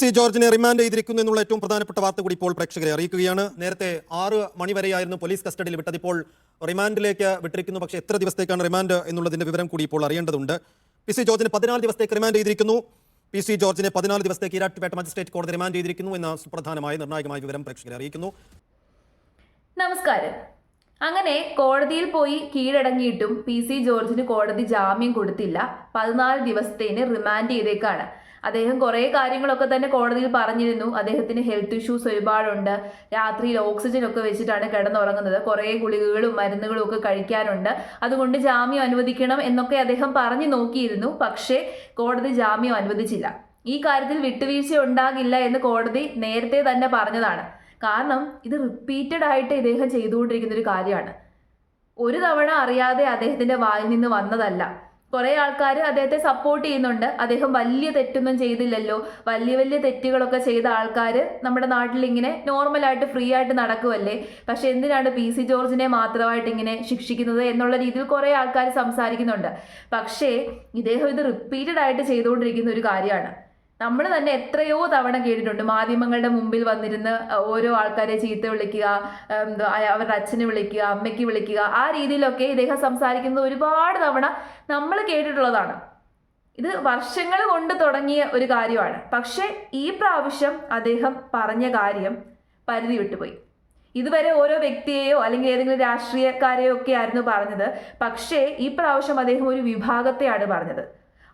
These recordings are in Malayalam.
സി ജോർജിനെ റിമാൻഡ് ചെയ്തിരിക്കുന്നു എന്നുള്ള ഏറ്റവും പ്രധാനപ്പെട്ട വാർത്ത കൂടി ഇപ്പോൾ പ്രേക്ഷകരെ അറിയിക്കുകയാണ്. നേരത്തെ ആറ് മണിവരെയായിരുന്നു പോലീസ് കസ്റ്റഡിയിൽ വിട്ടത്. ഇപ്പോൾ റിമാൻഡിലേക്ക് വിട്ടിരിക്കുന്നു. പക്ഷേ എത്ര ദിവസത്തേക്കാണ് റിമാൻഡ് എന്നുള്ളതിന്റെ വിവരം കൂടി ഇപ്പോൾ അറിയേണ്ടതുണ്ട്. പി സി ജോർജിനെ പതിനാല് ദിവസത്തേക്ക് റിമാൻഡ് ചെയ്തിരിക്കുന്നു. പി സി ജോർജിനെ പതിനാല് ദിവസത്തേക്ക് ഈരാട്ടുപേട്ട മജിസ്ട്രേറ്റ് കോടതി റിമാൻഡ് ചെയ്തിരിക്കുന്നു എന്ന സുപ്രധാനമായ നിർണായകമായ വിവരം പ്രേക്ഷകരെ അറിയിക്കുന്നു. നമസ്കാരം. അങ്ങനെ കോടതിയിൽ പോയി കീഴടങ്ങിയിട്ടും പി സി ജോർജിന് കോടതി ജാമ്യം കൊടുത്തില്ല. പതിനാല് ദിവസത്തേന് റിമാൻഡ് ചെയ്തേക്കാണ്. അദ്ദേഹം കുറേ കാര്യങ്ങളൊക്കെ തന്നെ കോടതിയിൽ പറഞ്ഞിരുന്നു. അദ്ദേഹത്തിന് ഹെൽത്ത് ഇഷ്യൂസ് ഒരുപാടുണ്ട്. രാത്രിയിൽ ഓക്സിജൻ ഒക്കെ വെച്ചിട്ടാണ് കിടന്നുറങ്ങുന്നത്. കുറേ ഗുളികകളും മരുന്നുകളും ഒക്കെ കഴിക്കാനുണ്ട്. അതുകൊണ്ട് ജാമ്യം അനുവദിക്കണം എന്നൊക്കെ അദ്ദേഹം പറഞ്ഞു നോക്കിയിരുന്നു. പക്ഷേ കോടതി ജാമ്യം അനുവദിച്ചില്ല. ഈ കാര്യത്തിൽ വിട്ടുവീഴ്ച ഉണ്ടാകില്ല എന്ന് കോടതി നേരത്തെ തന്നെ പറഞ്ഞതാണ്. കാരണം ഇത് റിപ്പീറ്റഡ് ആയിട്ട് ഇദ്ദേഹം ചെയ്തുകൊണ്ടിരിക്കുന്ന ഒരു കാര്യമാണ്. ഒരു തവണ അറിയാതെ അദ്ദേഹത്തിന്റെ വായിൽ നിന്ന് വന്നതല്ല. കുറെ ആൾക്കാർ അദ്ദേഹത്തെ സപ്പോർട്ട് ചെയ്യുന്നുണ്ട്. അദ്ദേഹം വലിയ തെറ്റൊന്നും ചെയ്തില്ലല്ലോ. വലിയ വലിയ തെറ്റുകളൊക്കെ ചെയ്ത ആൾക്കാർ നമ്മുടെ നാട്ടിൽ ഇങ്ങനെ നോർമലായിട്ട് ഫ്രീ ആയിട്ട് നടക്കുമല്ലേ പക്ഷെ എന്തിനാണ് പി സി ജോർജിനെ മാത്രമായിട്ട് ഇങ്ങനെ ശിക്ഷിക്കുന്നത് എന്നുള്ള രീതിയിൽ കുറെ ആൾക്കാർ സംസാരിക്കുന്നുണ്ട്. പക്ഷേ ഇദ്ദേഹം ഇത് റിപ്പീറ്റഡ് ആയിട്ട് ചെയ്തുകൊണ്ടിരിക്കുന്ന ഒരു കാര്യമാണ്. നമ്മൾ തന്നെ എത്രയോ തവണ കേട്ടിട്ടുണ്ട്. മാധ്യമങ്ങളുടെ മുമ്പിൽ വന്നിരുന്ന് ഓരോ ആൾക്കാരെ ചീത്ത വിളിക്കുക എന്താ അവരുടെ അച്ഛനെ വിളിക്കുക അമ്മയ്ക്ക് വിളിക്കുക ആ രീതിയിലൊക്കെ ഇദ്ദേഹം സംസാരിക്കുന്നത് ഒരുപാട് തവണ നമ്മൾ കേട്ടിട്ടുള്ളതാണ്. ഇത് വർഷങ്ങൾ കൊണ്ട് തുടങ്ങിയ ഒരു കാര്യമാണ്. പക്ഷേ ഈ പ്രാവശ്യം അദ്ദേഹം പറഞ്ഞ കാര്യം പരിധി വിട്ടുപോയി. ഇതുവരെ ഓരോ വ്യക്തിയെയോ അല്ലെങ്കിൽ ഏതെങ്കിലും രാഷ്ട്രീയക്കാരെയോ ഒക്കെ ആയിരുന്നു പറഞ്ഞത്. പക്ഷേ ഈ പ്രാവശ്യം അദ്ദേഹം ഒരു വിഭാഗത്തെയാണ് പറഞ്ഞത്.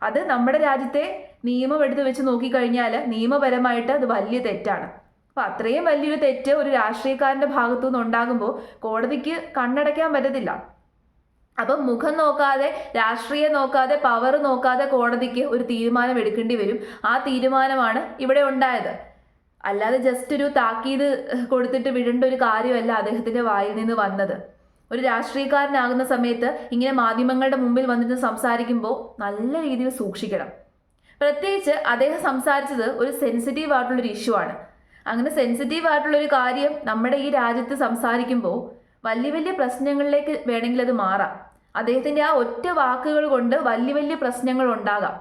അത് നമ്മുടെ രാജ്യത്തെ നിയമം എടുത്ത് വെച്ച് നോക്കിക്കഴിഞ്ഞാൽ നിയമപരമായിട്ട് അത് വലിയ തെറ്റാണ്. അപ്പൊ അത്രയും വലിയൊരു തെറ്റ് ഒരു രാഷ്ട്രീയക്കാരന്റെ ഭാഗത്തു നിന്ന് ഉണ്ടാകുമ്പോൾ കോടതിക്ക് കണ്ണടയ്ക്കാൻ പറ്റത്തില്ല. അപ്പം മുഖം നോക്കാതെ രാഷ്ട്രീയം നോക്കാതെ പവർ നോക്കാതെ കോടതിക്ക് ഒരു തീരുമാനം എടുക്കേണ്ടി വരും. ആ തീരുമാനമാണ് ഇവിടെ ഉണ്ടായത്. അല്ലാതെ ജസ്റ്റ് ഒരു താക്കീത് കൊടുത്തിട്ട് വിടേണ്ട ഒരു കാര്യമല്ല അദ്ദേഹത്തിന്റെ വായിൽ നിന്ന് വന്നത്. ഒരു രാഷ്ട്രീയക്കാരനാകുന്ന സമയത്ത് ഇങ്ങനെ മാധ്യമങ്ങളുടെ മുമ്പിൽ വന്നിട്ട് സംസാരിക്കുമ്പോൾ നല്ല രീതിയിൽ സൂക്ഷിക്കണം. പ്രത്യേകിച്ച് അദ്ദേഹം സംസാരിച്ചത് ഒരു സെൻസിറ്റീവ് ആയിട്ടുള്ളൊരു ഇഷ്യൂ ആണ്. അങ്ങനെ സെൻസിറ്റീവ് ആയിട്ടുള്ള ഒരു കാര്യം നമ്മുടെ ഈ രാജ്യത്ത് സംസാരിക്കുമ്പോൾ വലിയ വലിയ പ്രശ്നങ്ങളിലേക്ക് വേണമെങ്കിൽ അത് മാറാം. അദ്ദേഹത്തിന്റെ ആ ഒറ്റ വാക്കുകൾ കൊണ്ട് വലിയ വലിയ പ്രശ്നങ്ങൾ ഉണ്ടാകാം.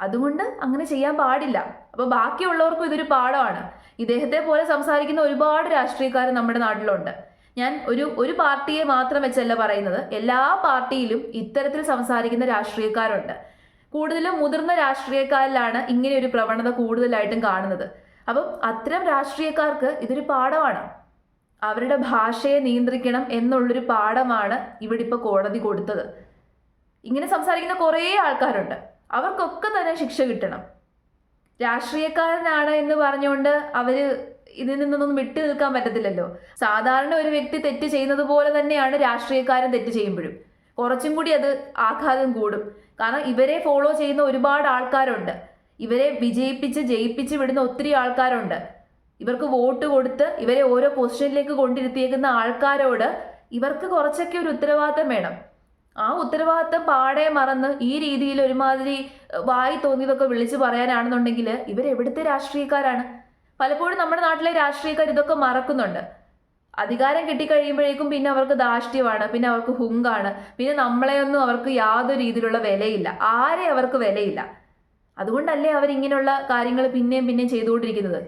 അതുകൊണ്ട് അങ്ങനെ ചെയ്യാൻ പാടില്ല. അപ്പോൾ ബാക്കിയുള്ളവർക്കും ഇതൊരു പാഠമാണ്. ഇദ്ദേഹത്തെ പോലെ സംസാരിക്കുന്ന ഒരുപാട് രാഷ്ട്രീയക്കാർ നമ്മുടെ നാട്ടിലുണ്ട്. ഞാൻ ഒരു ഒരു പാർട്ടിയെ മാത്രം വെച്ചല്ല പറയുന്നത്. എല്ലാ പാർട്ടിയിലും ഇത്തരത്തിൽ സംസാരിക്കുന്ന രാഷ്ട്രീയക്കാരുണ്ട്. കൂടുതലും മുതിർന്ന രാഷ്ട്രീയക്കാരിലാണ് ഇങ്ങനെ ഒരു പ്രവണത കൂടുതലായിട്ടും കാണുന്നത്. അപ്പം അത്തരം രാഷ്ട്രീയക്കാർക്ക് ഇതൊരു പാഠമാണ്. അവരുടെ ഭാഷയെ നിയന്ത്രിക്കണം എന്നുള്ളൊരു പാഠമാണ് ഇവിടെ ഇപ്പോൾ കോടതി കൊടുത്തത്. ഇങ്ങനെ സംസാരിക്കുന്ന കുറേ ആൾക്കാരുണ്ട്. അവർക്കൊക്കെ തന്നെ ശിക്ഷ കിട്ടണം. രാഷ്ട്രീയക്കാരനാണ് എന്ന് പറഞ്ഞുകൊണ്ട് അവർ ഇതിൽ നിന്നൊന്നും വിട്ടു നിൽക്കാൻ പറ്റത്തില്ലല്ലോ. സാധാരണ ഒരു വ്യക്തി തെറ്റ് ചെയ്യുന്നത് പോലെ തന്നെയാണ് രാഷ്ട്രീയക്കാരൻ തെറ്റ് ചെയ്യുമ്പോഴും. കുറച്ചും കൂടി അത് ആഘാതം കൂടും. കാരണം ഇവരെ ഫോളോ ചെയ്യുന്ന ഒരുപാട് ആൾക്കാരുണ്ട്. ഇവരെ വിജയിപ്പിച്ച് ജയിപ്പിച്ച് വിടുന്ന ഒത്തിരി ആൾക്കാരുണ്ട്. ഇവർക്ക് വോട്ട് കൊടുത്ത് ഇവരെ ഓരോ പൊസിഷനിലേക്ക് കൊണ്ടിരുത്തിയേക്കുന്ന ആൾക്കാരോട് ഇവർക്ക് കുറച്ചൊക്കെ ഒരു ഉത്തരവാദിത്തം വേണം. ആ ഉത്തരവാദിത്തം പാടെ മറന്ന് ഈ രീതിയിൽ ഒരുമാതിരി വായി തോന്നിയതൊക്കെ വിളിച്ചു പറയാനാണെന്നുണ്ടെങ്കിൽ ഇവരെവിടുത്തെ രാഷ്ട്രീയക്കാരാണ്? പലപ്പോഴും നമ്മുടെ നാട്ടിലെ രാഷ്ട്രീയക്കാർ ഇതൊക്കെ മറക്കുന്നുണ്ട്. അധികാരം കിട്ടിക്കഴിയുമ്പോഴേക്കും പിന്നെ അവർക്ക് ധാഷ്ട്യമാണ് പിന്നെ അവർക്ക് ഹുങ്കാണ് പിന്നെ നമ്മളെയൊന്നും അവർക്ക് യാതൊരു രീതിയിലുള്ള വിലയില്ല ആരെ അവർക്ക് വിലയില്ല. അതുകൊണ്ടല്ലേ അവരിങ്ങനെയുള്ള കാര്യങ്ങൾ പിന്നെയും പിന്നെയും ചെയ്തുകൊണ്ടിരിക്കുന്നത്.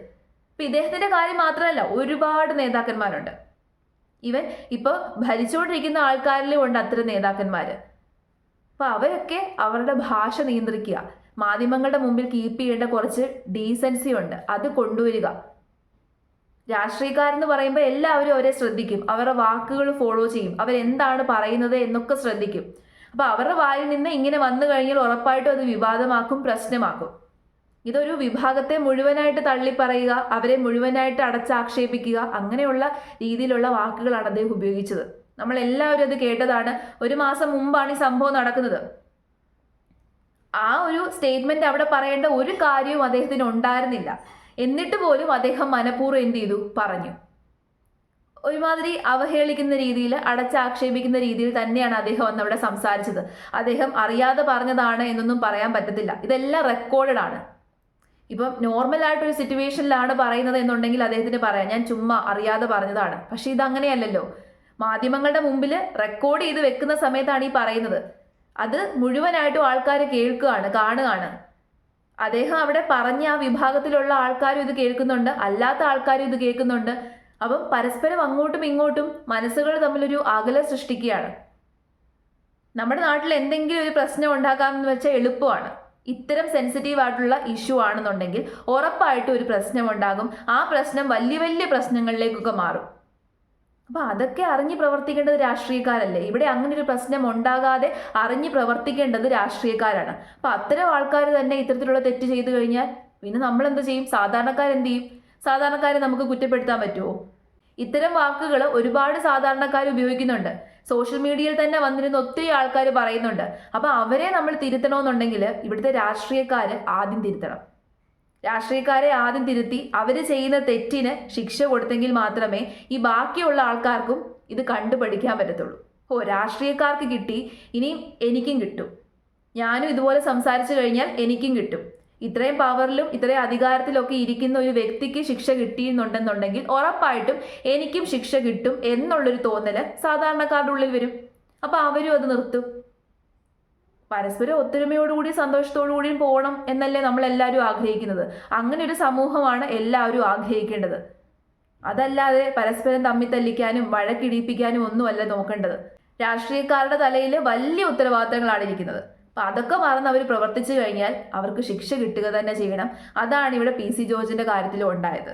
ഇപ്പൊ ഇദ്ദേഹത്തിന്റെ കാര്യം മാത്രമല്ല ഒരുപാട് നേതാക്കന്മാരുണ്ട്. ഇവൻ ഇപ്പൊ ഭരിച്ചുകൊണ്ടിരിക്കുന്ന ആൾക്കാരിലും ഉണ്ട് അത്തരം നേതാക്കന്മാര്. അപ്പൊ അവരൊക്കെ അവരുടെ ഭാഷ നിയന്ത്രിക്കുക. മാധ്യമങ്ങളുടെ മുമ്പിൽ കീപ്പ് ചെയ്യേണ്ട കുറച്ച് ഡീസൻസി ഉണ്ട്. അത് കൊണ്ടുവരിക. രാഷ്ട്രീയക്കാരെന്ന് പറയുമ്പോൾ എല്ലാവരും അവരെ ശ്രദ്ധിക്കും. അവരുടെ വാക്കുകൾ ഫോളോ ചെയ്യും. അവരെന്താണ് പറയുന്നത് എന്നൊക്കെ ശ്രദ്ധിക്കും. അപ്പൊ അവരുടെ വായിൽ നിന്ന് ഇങ്ങനെ വന്നു കഴിഞ്ഞാൽ ഉറപ്പായിട്ടും അത് വിവാദമാക്കും പ്രശ്നമാക്കും. ഇതൊരു വിഭാഗത്തെ മുഴുവനായിട്ട് തള്ളിപ്പറയുക അവരെ മുഴുവനായിട്ട് അടച്ചാക്ഷേപിക്കുക അങ്ങനെയുള്ള രീതിയിലുള്ള വാക്കുകളാണ് അദ്ദേഹം ഉപയോഗിച്ചത്. നമ്മൾ എല്ലാവരും അത് കേട്ടതാണ്. ഒരു മാസം മുമ്പാണ് ഈ സംഭവം നടക്കുന്നത്. ആ ഒരു സ്റ്റേറ്റ്മെന്റ് അവിടെ പറയേണ്ട ഒരു കാര്യവും അദ്ദേഹത്തിന് ഉണ്ടായിരുന്നില്ല. എന്നിട്ട് പോലും അദ്ദേഹം മനഃപൂർവം എന്ത് ചെയ്തു? പറഞ്ഞു. ഒരുമാതിരി അവഹേളിക്കുന്ന രീതിയിൽ അടച്ചാക്ഷേപിക്കുന്ന രീതിയിൽ തന്നെയാണ് അദ്ദേഹം അന്ന് അവിടെ സംസാരിച്ചത്. അദ്ദേഹം അറിയാതെ പറഞ്ഞതാണ് എന്നൊന്നും പറയാൻ പറ്റത്തില്ല. ഇതെല്ലാം റെക്കോർഡഡ് ആണ്. ഇപ്പം നോർമൽ ആയിട്ടൊരു സിറ്റുവേഷനിലാണ് പറയുന്നത് എന്നുണ്ടെങ്കിൽ അദ്ദേഹത്തിന് പറയാം ഞാൻ ചുമ്മാ അറിയാതെ പറഞ്ഞതാണ്. പക്ഷെ ഇതങ്ങനെയല്ലല്ലോ. മാധ്യമങ്ങളുടെ മുമ്പിൽ റെക്കോർഡ് ചെയ്ത് വെക്കുന്ന സമയത്താണ് ഈ പറയുന്നത്. അത് മുഴുവനായിട്ടും ആൾക്കാർ കേൾക്കുകയാണ് കാണുകയാണ്. അദ്ദേഹം അവിടെ പറഞ്ഞ ആ വിഭാഗത്തിലുള്ള ആൾക്കാരും ഇത് കേൾക്കുന്നുണ്ട്. അല്ലാത്ത ആൾക്കാരും ഇത് കേൾക്കുന്നുണ്ട്. അപ്പം പരസ്പരം അങ്ങോട്ടും ഇങ്ങോട്ടും മനസ്സുകൾ തമ്മിലൊരു അകലം സൃഷ്ടിക്കുകയാണ്. നമ്മുടെ നാട്ടിൽ എന്തെങ്കിലും ഒരു പ്രശ്നം ഉണ്ടാക്കാമെന്ന് വെച്ചാൽ എളുപ്പമാണ്. ഇത്തരം സെൻസിറ്റീവ് ആയിട്ടുള്ള ഇഷ്യൂ ആണെന്നുണ്ടെങ്കിൽ ഉറപ്പായിട്ടും ഒരു പ്രശ്നം ഉണ്ടാകും. ആ പ്രശ്നം വലിയ വലിയ പ്രശ്നങ്ങളിലേക്കൊക്കെ മാറും. അപ്പൊ അതൊക്കെ അറിഞ്ഞ് പ്രവർത്തിക്കേണ്ടത് രാഷ്ട്രീയക്കാരല്ലേ? ഇവിടെ അങ്ങനെ ഒരു പ്രശ്നം ഉണ്ടാകാതെ അറിഞ്ഞ് പ്രവർത്തിക്കേണ്ടത് രാഷ്ട്രീയക്കാരാണ്. അപ്പൊ അത്തരം ആൾക്കാർ തന്നെ ഇത്തരത്തിലുള്ള തെറ്റ് ചെയ്തു കഴിഞ്ഞാൽ പിന്നെ നമ്മൾ എന്ത് ചെയ്യും? സാധാരണക്കാർ എന്ത് ചെയ്യും സാധാരണക്കാരെ നമുക്ക് കുറ്റപ്പെടുത്താൻ പറ്റുമോ ഇത്തരം വാക്കുകൾ ഒരുപാട് സാധാരണക്കാർ ഉപയോഗിക്കുന്നുണ്ട്. സോഷ്യൽ മീഡിയയിൽ തന്നെ വന്നിരുന്ന ഒത്തിരി ആൾക്കാർ പറയുന്നുണ്ട്. അപ്പൊ അവരെ നമ്മൾ തിരുത്തണമെന്നുണ്ടെങ്കിൽ ഇവിടുത്തെ രാഷ്ട്രീയക്കാർ ആദ്യം തിരുത്തണം. രാഷ്ട്രീയക്കാരെ ആദ്യം തിരുത്തി അവർ ചെയ്യുന്ന തെറ്റിന് ശിക്ഷ കൊടുത്തെങ്കിൽ മാത്രമേ ഈ ബാക്കിയുള്ള ആൾക്കാർക്കും ഇത് കണ്ടുപഠിക്കാൻ പറ്റത്തുള്ളൂ. ഓ രാഷ്ട്രീയക്കാർക്ക് കിട്ടി ഇനിയും എനിക്കും കിട്ടും. ഞാനും ഇതുപോലെ സംസാരിച്ചു കഴിഞ്ഞാൽ എനിക്കും കിട്ടും. ഇത്രയും പവറിലും ഇത്രയും അധികാരത്തിലൊക്കെ ഇരിക്കുന്ന ഒരു വ്യക്തിക്ക് ശിക്ഷ കിട്ടിയെന്നുണ്ടെന്നുണ്ടെങ്കിൽ ഉറപ്പായിട്ടും എനിക്കും ശിക്ഷ കിട്ടും എന്നുള്ളൊരു തോന്നൽ സാധാരണക്കാരുടെ ഉള്ളിൽ വരും. അപ്പോൾ അവരും അത് നിർത്തും. പരസ്പരം ഒത്തൊരുമയോടുകൂടി സന്തോഷത്തോടുകൂടിയും പോകണം എന്നല്ലേ നമ്മൾ എല്ലാവരും ആഗ്രഹിക്കുന്നത്. അങ്ങനെ ഒരു സമൂഹമാണ് എല്ലാവരും ആഗ്രഹിക്കേണ്ടത്. അതല്ലാതെ പരസ്പരം തമ്മി തല്ലിക്കാനും വഴക്കിടിപ്പിക്കാനും ഒന്നുമല്ല നോക്കേണ്ടത്. രാഷ്ട്രീയക്കാരുടെ തലയിൽ വലിയ ഉത്തരവാദിത്തങ്ങളാണ് ഇരിക്കുന്നത്. അപ്പൊ അതൊക്കെ മറന്ന് അവർ പ്രവർത്തിച്ചു കഴിഞ്ഞാൽ അവർക്ക് ശിക്ഷ കിട്ടുക തന്നെ ചെയ്യണം. അതാണ് ഇവിടെ പി സി ജോർജിന്റെ കാര്യത്തിലും ഉണ്ടായത്.